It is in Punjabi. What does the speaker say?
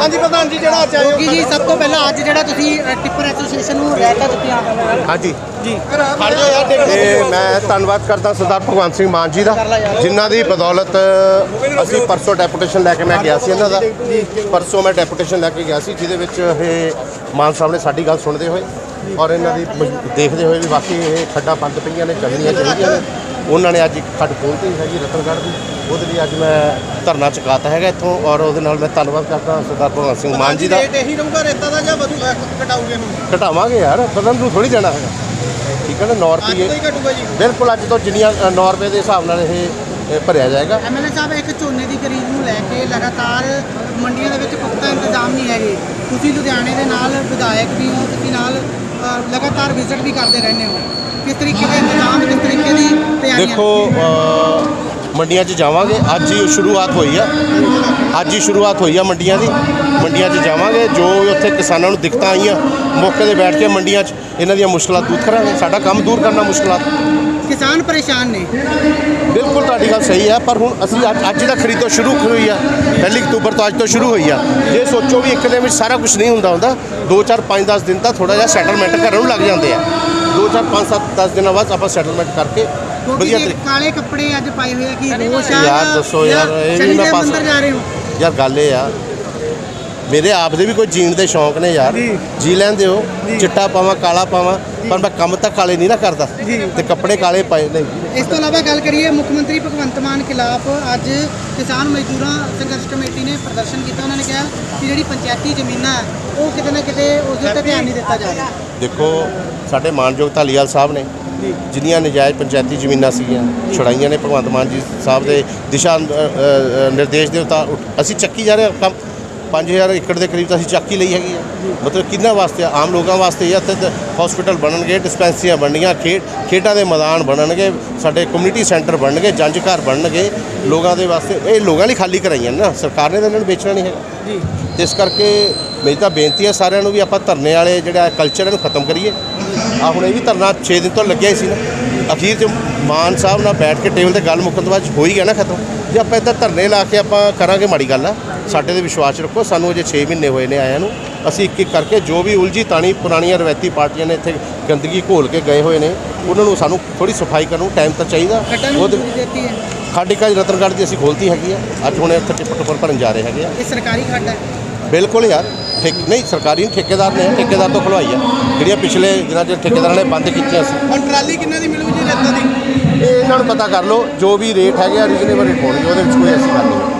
ਹਾਂਜੀ ਪ੍ਰਧਾਨ ਜੀ ਜਿਹੜਾ ਅੱਜ ਕਿਉਂਕਿ ਜੀ ਸਭ ਤੋਂ ਪਹਿਲਾਂ ਅੱਜ ਜਿਹੜਾ ਤੁਸੀਂ ਟਿੱਪਰ ਐਸੋਸੀਏਸ਼ਨ ਨੂੰ ਰਹਿਤਾ ਦਿੱਤੀਆਂ ਹਾਂਜੀ। ਜੀ। ਖੜ ਜਾਓ ਯਾਰ ਦੇਖ। ਤੇ ਮੈਂ ਧੰਨਵਾਦ ਕਰਦਾ ਸਰਦਾਰ ਭਗਵੰਤ ਸਿੰਘ ਮਾਨ ਜੀ ਦਾ ਜਿਨ੍ਹਾਂ ਦੀ ਬਦੌਲਤ ਅਸੀਂ ਪਰਸੋਂ ਡੈਪੂਟੇਸ਼ਨ ਲੈ ਕੇ ਮੈਂ ਗਿਆ ਸੀ ਇਹਨਾਂ ਦਾ। ਪਰਸੋਂ ਮੈਂ ਡੈਪੂਟੇਸ਼ਨ ਲੈ ਕੇ ਗਿਆ ਸੀ ਜਿਹਦੇ ਵਿੱਚ ਇਹ ਮਾਨ ਸਾਹਿਬ ਨੇ ਸਾਡੀ ਗੱਲ ਸੁਣਦੇ ਹੋਏ ਔਰ ਇਹਨਾਂ ਦੀ ਦੇਖਦੇ ਹੋਏ ਵੀ ਵਾਕਈ ਇਹ ਖੱਡਾਂ ਬੰਦ ਪਈਆਂ ਨੇ ਚੱਲਣੀਆਂ ਚਾਹੀਦੀਆਂ ਨੇ। ਉਹਨਾਂ ਨੇ ਅੱਜ ਇੱਕ ਖੱਡ ਖੋਲ੍ਹਤੀ ਹੈਗੀ ਰਤਨਗੜ੍ਹ ਦੀ। ਉਹਦੇ ਲਈ ਅੱਜ ਮੈਂ ਧਰਨਾ ਚੁਕਾਤਾ ਹੈਗਾ ਇੱਥੋਂ ਔਰ ਉਹਦੇ ਨਾਲ ਮੈਂ ਧੰਨਵਾਦ ਕਰਦਾ ਸਰਦਾਰ ਭਗਵੰਤ ਸਿੰਘ ਮਾਨ ਜੀ ਦਾ। ਰੇਟ ਇਹੀ ਰਹੂਗਾ ਰੇਤਾ ਦਾ ਜਾਂ ਵਧੂ ਅ, ਘਟਾਓਗੇ ਹੁਣ? ਘਟਾਵਾਂਗੇ ਯਾਰ ਬਦਨ ਨੂੰ ਥੋੜੀ ਜਾਣਾ ਹੈਗਾ। ਠੀਕ ਹੈ ਨਾ 9 ਅੱਜ ਤੋਂ ਰੁਪਏ ਹੀ ਘਟੂਗਾ ਜੀ। ਬਿਲਕੁਲ ਅੱਜ ਤੋਂ ਜਿੰਨੀਆਂ 9 ਰੁਪਏ ਦੇ ਹਿਸਾਬ ਨਾਲ ਇਹ ਇਹ ਭਰਿਆ ਜਾਏਗਾ। ਐਮਐਲਏ ਸਾਹਿਬ ਇੱਕ ਝੋਨੇ ਦੀ ਖਰੀਦ ਨੂੰ ਲੈ ਕੇ ਲਗਾਤਾਰ ਮੰਡੀਆਂ ਦੇ ਵਿੱਚ ਪੁਖਤਾ ਇੰਤਜ਼ਾਮ ਨਹੀਂ ਹੈਗੇ। ਤੁਸੀਂ ਲੁਧਿਆਣੇ ਦੇ ਨਾਲ ਵਿਧਾਇਕ ਵੀ ਹੋ ਤੁਸੀਂ ਨਾਲ ਲਗਾਤਾਰ ਵਿਜ਼ਿਟ ਵੀ ਕਰਦੇ ਰਹਿੰਦੇ ਹੋ। ਕਿਸ ਤਰੀਕੇ ਦੇ ਇੰਤਜ਼ਾਮ, ਕਿਸ ਤਰੀਕੇ ਦੀ ਤਿਆਰੀਆਂ? ਦੇਖੋ ਮੰਡੀਆਂ 'ਚ ਜਾਵਾਂਗੇ। ਅੱਜ ਹੀ ਸ਼ੁਰੂਆਤ ਹੋਈ ਆ। ਅੱਜ ਹੀ ਸ਼ੁਰੂਆਤ ਹੋਈ ਆ ਮੰਡੀਆਂ ਦੀ। ਮੰਡੀਆਂ 'ਚ ਜਾਵਾਂਗੇ। ਜੋ ਉੱਥੇ ਕਿਸਾਨਾਂ ਨੂੰ ਦਿੱਕਤਾਂ ਆਈਆਂ, ਮੌਕੇ ਤੇ ਬੈਠ ਕੇ ਮੰਡੀਆਂ 'ਚ ਇਹਨਾਂ ਦੀਆਂ ਮੁਸ਼ਕਲਾਂ ਦੂਰ ਕਰਾਂਗੇ। ਸਾਡਾ ਕੰਮ ਦੂਰ ਕਰਨਾ ਮੁਸ਼ਕਲਾਂ। ਕਿਸਾਨ ਪਰੇਸ਼ਾਨ ਨੇ। ਬਿਲਕੁਲ ਤੁਹਾਡੀ ਗੱਲ ਸਹੀ ਹੈ ਪਰ ਹੁਣ ਅਸੀਂ ਅੱਜ ਅੱਜ ਦਾ ਖਰੀਦੋ ਸ਼ੁਰੂ ਹੋਈ ਆ? ਪਹਿਲੀ ਅਕਤੂਬਰ ਤੋਂ ਅੱਜ ਤੋਂ ਸ਼ੁਰੂ ਹੋਈ ਆ। ਜੇ ਸੋਚੋ ਵੀ ਇੱਕ ਦਿਨ ਵਿੱਚ ਸਾਰਾ ਕੁਝ ਨਹੀਂ ਹੁੰਦਾ ਹੁੰਦਾ 2 4 5 10 ਦਿਨ ਤਾਂ ਥੋੜਾ ਜਿਹਾ ਸੈਟਲਮੈਂਟ ਕਰਨ ਨੂੰ ਲੱਗ ਜਾਂਦੇ ਆ। 2 4 5 7 10 ਦਿਨਾਂ ਬਾਅਦ ਆਪਾਂ ਸੈਟਲਮੈਂਟ ਕਰਕੇ ਕਿਉਂਕਿ ਵਧੀਆ ਤਰੀਕੇ ਕਾਲੇ ਕੱਪੜੇ ਅੱਜ ਪਾਏ ਹੋਏ ਆ ਕੀ ਰੋਸ਼ ਆ ਯਾਰ ਦੱਸੋ ਯਾਰ, ਇਹ ਵੀ ਮੈਂ ਪਾਸ- ਜਾ ਰਹੇ ਹੋ। ਯਾਰ ਗੱਲ ਇਹ ਆ ਮੇਰੇ ਆਪ ਦੇ ਵੀ ਕੋਈ ਜੀਣ ਦੇ ਸ਼ੌਂਕ ਨੇ ਯਾਰ। ਜੀ। ਲੈਂਦੇ ਹੋ ਚਿੱਟਾ ਪਾਵਾਂ ਕਾਲਾ ਪਾਵਾਂ ਪਰ ਮੈਂ ਕੰਮ ਤਾਂ ਕਾਲੇ ਨਹੀਂ ਨਾ ਕਰਦਾ। ਤੇ ਕੱਪੜੇ ਕਾਲੇ ਪਾਏ ਨਹੀਂ ਇਸ ਤੋਂ ਇਲਾਵਾ ਗੱਲ ਕਰੀਏ ਮੁੱਖ ਮੰਤਰੀ ਭਗਵੰਤ ਮਾਨ ਖਿਲਾਫ ਅੱਜ ਕਿਸਾਨ ਮਜ਼ਦੂਰਾਂ ਸੰਘਰਸ਼ ਕਮੇਟੀ ਨੇ ਪ੍ਰਦਰਸ਼ਨ ਕੀਤਾ। ਉਹਨਾਂ ਨੇ ਕਿਹਾ ਕਿ ਜਿਹੜੀ ਪੰਚਾਇਤੀ ਜ਼ਮੀਨਾਂ ਉਹ ਕਿਤੇ ਨਾ ਕਿਤੇ ਉਸ ਦੇ ਉੱਤੇ ਧਿਆਨ ਨਹੀਂ ਦਿੱਤਾ ਜਾ ਰਿਹਾ। ਦੇਖੋ ਸਾਡੇ ਮਾਨਯੋਗ ਧਾਲੀਵਾਲ ਸਾਹਿਬ ਨੇ ਜਿੰਨੀਆਂ ਨਜਾਇਜ਼ ਪੰਚਾਇਤੀ ਜ਼ਮੀਨਾਂ ਸੀਗੀਆਂ ਛੁਡਾਈਆਂ ਨੇ ਭਗਵੰਤ ਮਾਨ ਜੀ ਸਾਹਿਬ ਦੇ ਦਿਸ਼ਾ ਨਿਰਦੇਸ਼ ਦੇ ਉਤਾ ਅਸੀਂ ਚੱਕੀ ਜਾ ਰਹੇ ਕੰਮ। 5000 ਏਕੜ ਦੇ ਕਰੀਬ ਤਾਂ ਅਸੀਂ ਚੱਕੀ ਲਈ ਹੈਗੀ ਆ। ਮਤਲਬ ਕਿੰਨਾ ਵਾਸਤੇ? ਆਮ ਲੋਕਾਂ ਵਾਸਤੇ ਜਾਂ ਇੱਥੇ ਹਸਪੀਟਲ ਬਣਨਗੇ ਡਿਸਪੈਂਸਰੀਆਂ ਬਣਨੀਆਂ ਖੇਡ ਖੇਡਾਂ ਦੇ ਮੈਦਾਨ ਬਣਨਗੇ ਸਾਡੇ ਕਮਿਊਨਿਟੀ ਸੈਂਟਰ ਬਣਨਗੇ ਜੰਜ ਘਰ ਬਣਨਗੇ। ਲੋਕਾਂ ਦੇ ਵਾਸਤੇ ਇਹ ਲੋਕਾਂ ਲਈ ਖਾਲੀ ਕਰਾਈਆਂ ਨੇ ਸਰਕਾਰ ਨੇ ਤਾਂ ਇਹਨਾਂ ਨੂੰ ਵੇਚਣਾ ਨਹੀਂ ਹੈਗਾ। ਜੀ। ਤੇ ਇਸ ਕਰਕੇ ਮੇਰੀ ਤਾਂ ਬੇਨਤੀ ਹੈ ਸਾਰਿਆਂ ਨੂੰ ਵੀ ਆਪਾਂ ਧਰਨੇ ਵਾਲੇ ਜਿਹੜਾ ਕਲਚਰ ਇਹਨੂੰ ਖਤਮ ਕਰੀਏ। ਆ ਹੁਣ ਇਹ ਵੀ ਧਰਨਾ 6 ਦਿਨ ਤੋਂ ਲੱਗਿਆ ਹੀ ਸੀ ਨਾ। ਅਖੀਰ 'ਚ ਮਾਨ ਸਾਹਿਬ ਨਾਲ ਬੈਠ ਕੇ ਟੇਬਲ ਤੇ ਗੱਲ ਮੁੱਕਣ ਤੋਂ ਬਾਅਦ ਹੋ ਹੀ ਗਿਆ ਨਾ ਖਤਮ। ਜੇ ਆਪਾਂ ਇੱਦਾਂ ਧਰਨੇ ਲਾ ਕੇ ਆਪਾਂ ਕਰਾਂਗੇ ਮਾੜੀ ਗੱਲ ਆ। ਸਾਡੇ ਤੇ ਵਿਸ਼ਵਾਸ ਰੱਖੋ ਸਾਨੂੰ ਅਜੇ 6 ਮਹੀਨੇ ਹੋਏ ਨੇ ਆਇਆਂ ਨੂੰ। ਅਸੀਂ ਇੱਕ ਇੱਕ ਕਰਕੇ ਜੋ ਵੀ ਉਲਝੀ ਤਾਣੀ ਪੁਰਾਣੀਆਂ ਰਵਾਇਤੀ ਪਾਰਟੀਆਂ ਨੇ ਇੱਥੇ ਗੰਦਗੀ ਘੋਲ ਕੇ ਗਏ ਹੋਏ ਨੇ ਉਹਨਾਂ ਨੂੰ ਸਾਨੂੰ ਥੋੜੀ ਸਫ਼ਾਈ ਕਰਨ ਨੂੰ ਟਾਈਮ ਤਾਂ ਚਾਹੀਦਾ। ਖਾਡੀ ਕਾਜ ਰਤਨਗੜ੍ਹ ਦੀ ਅਸੀਂ ਖੋਲਤੀ ਹੈਗੀ ਆ। ਅੱਜ ਹੁਣ ਇੱਥੇ ਟਿੱਪ ਟੁੱਪਰ ਭਰਨ ਜਾ ਰਹੇ ਹੈਗੇ ਆ। ਇਹ ਸਰਕਾਰੀ ਖੱਡ ਹੈ? ਬਿਲਕੁਲ ਯਾਰ ਠੇਕ ਨਹੀਂ ਸਰਕਾਰੀ ਨਹੀਂ ਠੇਕੇਦਾਰ ਨੇ ਠੇਕੇਦਾਰ ਤੋਂ ਖਲਵਾਈ ਆ। ਜਿਹੜੀਆਂ ਪਿਛਲੇ ਦਿਨਾਂ 'ਚ ਠੇਕੇਦਾਰਾਂ ਨੇ ਬੰਦ ਕੀਤੀਆਂ ਸੀ। ਹੁਣ ਟਰਾਲੀ ਕਿੰਨੇ ਦੀ ਮਿਲੂ ਜੀ ਰੇਤਾ ਦੀ? ਇਹ ਇਹਨਾਂ ਨੂੰ ਪਤਾ ਕਰ ਲਓ ਜੋ ਵੀ ਰੇਟ ਹੈਗੇ ਆ ਰੀਜ਼ਨੇਬਲ ਰੇਟ ਹੋਣਗੇ ਉਹਦੇ ਵਿੱਚ ਕੋਈ ਐਸੀ ਗੱਲ ਨਹੀਂ